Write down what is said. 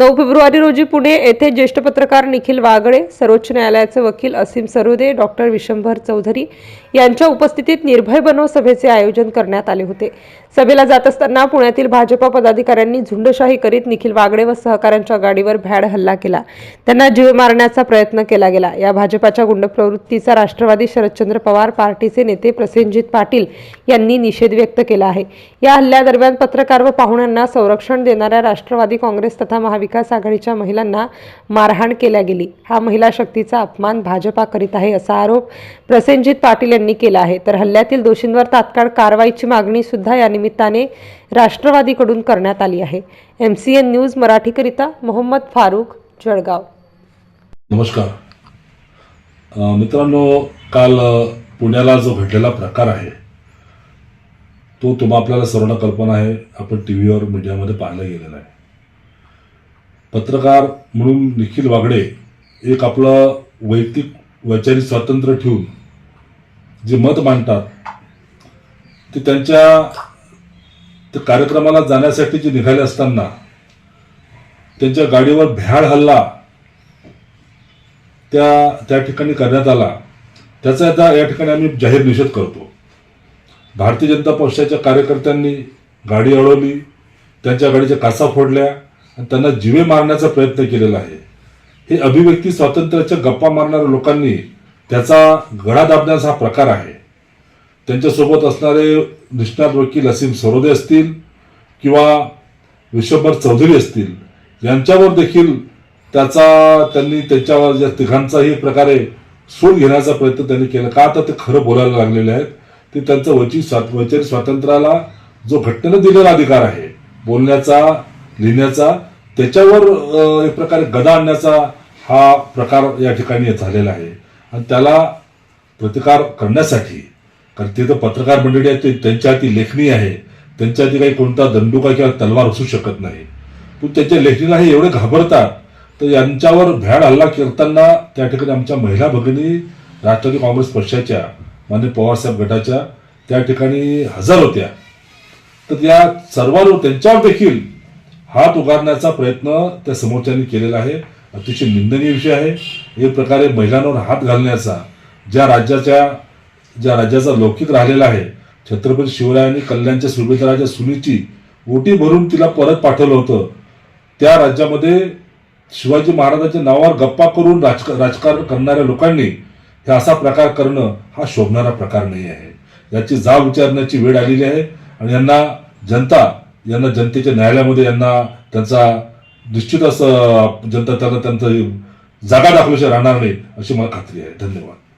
नऊ फेब्रुवारी रोजी पुणे येथे ज्येष्ठ पत्रकार निखिल वागळे सर्वोच्च न्यायालयाचे वकील असीम सरोदे डॉक्टर विशंभर चौधरी यांच्या उपस्थितीत निर्भय बनव सभेचे आयोजन करण्यात आले होते. सभेला जात असताना पुण्यातील भाजपा पदाधिकाऱ्यांनी झुंडशाही करीत निखिल वागळे व सहकाऱ्यांच्या गाडीवर भ्याड हल्ला केला. त्यांना जीव मारण्याचा प्रयत्न केला गेला. या भाजपाच्या गुंड प्रवृत्तीचा राष्ट्रवादी शरदचंद्र पवार पार्टीचे नेते प्रसेनजित पाटील यांनी निषेध व्यक्त केला आहे. या हल्ल्यादरम्यान पत्रकार व पाहुण्यांना संरक्षण देणाऱ्या राष्ट्रवादी काँग्रेस तथा महाविकास महाविकास आघाडीच्या महिलांना मारहाण केल्या गेली. हा महिला शक्तीचा अपमान भाजपा करीत आहे असा आरोप प्रसेनजित पाटील यांनी केला आहे. तर हल्ल्यातील दोषींवर तात्काळ कारवाईची मागणी सुद्धा या निमित्ताने राष्ट्रवादीकडून करण्यात आली आहे. एम सी एन न्यूज मराठीकरिता मोहम्मद फारुख जळगाव. नमस्कार. मित्रांनो काल पुण्याला जो घडलेला प्रकार आहे तो तुम्हा आपल्याला सर्वांना कल्पना आहे. आपण टी व्हीवर मीडियामध्ये पाहायला गेलेला आहे. पत्रकार म्हणून निखिल वागडे एक आपलं वैयक्तिक वैचारिक स्वातंत्र्य ठेवून जे मत मांडतात ते त्यांच्या ते कार्यक्रमाला जाण्यासाठी जे निघाले असताना त्यांच्या गाडीवर भ्याड हल्ला त्या त्या ठिकाणी करण्यात आला. त्याचा आता या ठिकाणी आम्ही जाहीर निषेध करतो. भारतीय जनता पक्षाच्या कार्यकर्त्यांनी गाडी अडवली त्यांच्या गाडीच्या कासा फोडल्या आणि त्यांना जीवे मारण्याचा प्रयत्न केलेला आहे. हे अभिव्यक्ती स्वातंत्र्याच्या गप्पा मारणाऱ्या लोकांनी त्याचा गळा दाबण्याचा हा प्रकार आहे. त्यांच्यासोबत असणारे निष्णात वकील असीम सरोदे असतील किंवा विश्वभर चौधरी असतील यांच्यावर देखील त्याचा त्यांनी त्याच्यावर ज्या तिघांचाही प्रकारे सूड घेण्याचा प्रयत्न त्यांनी केला. का तर ते खरं बोलायला लागलेले आहेत? ते त्यांचं वचित स्वात वैचारिक स्वातंत्र्याला जो घटनेनं दिलेला अधिकार आहे बोलण्याचा लिहिण्याचा त्याच्यावर एक प्रकारे गदा आणण्याचा हा प्रकार या ठिकाणी झालेला आहे. आणि त्याला प्रतिकार करण्यासाठी कारण ते तर पत्रकार मंडळी आहेत ते त्यांच्या हाती लेखणी आहे. त्यांच्या हाती काही कोणता दंडुका किंवा तलवार असू शकत नाही. पण त्यांच्या लेखणीला हे एवढे घाबरतात तर यांच्यावर भ्याड हल्ला करताना त्या ठिकाणी आमच्या महिला भगिनी राष्ट्रवादी काँग्रेस पक्षाच्या मान्य पवारसाहेब गटाच्या त्या ठिकाणी हजर होत्या. तर या सर्वांवर त्यांच्यावर देखील हात उगारण्याचा प्रयत्न त्या समोरच्यांनी केलेला आहे. अतिशय निंदनीय विषय आहे. एक प्रकारे महिलांवर हात घालण्याचा ज्या राज्याच्या ज्या राज्याचा लौकिक राहिलेला आहे छत्रपती शिवरायांनी कल्याणच्या सुभेदाराच्या सुनीची ओटी भरून तिला परत पाठवलं होतं. त्या राज्यामध्ये शिवाजी महाराजांच्या नावावर गप्पा करून राजक राजकारण करणाऱ्या लोकांनी हे असा प्रकार करणं हा शोभणारा प्रकार नाही आहे. याची जाब विचारण्याची वेळ आलेली आहे आणि यांना जनता यांना जनतेच्या न्यायालयामध्ये यांना त्यांचा निश्चित असं जनता त्यांना त्यांचं जागा दाखवल्याशिवाय राहणार नाही अशी मला खात्री आहे. धन्यवाद.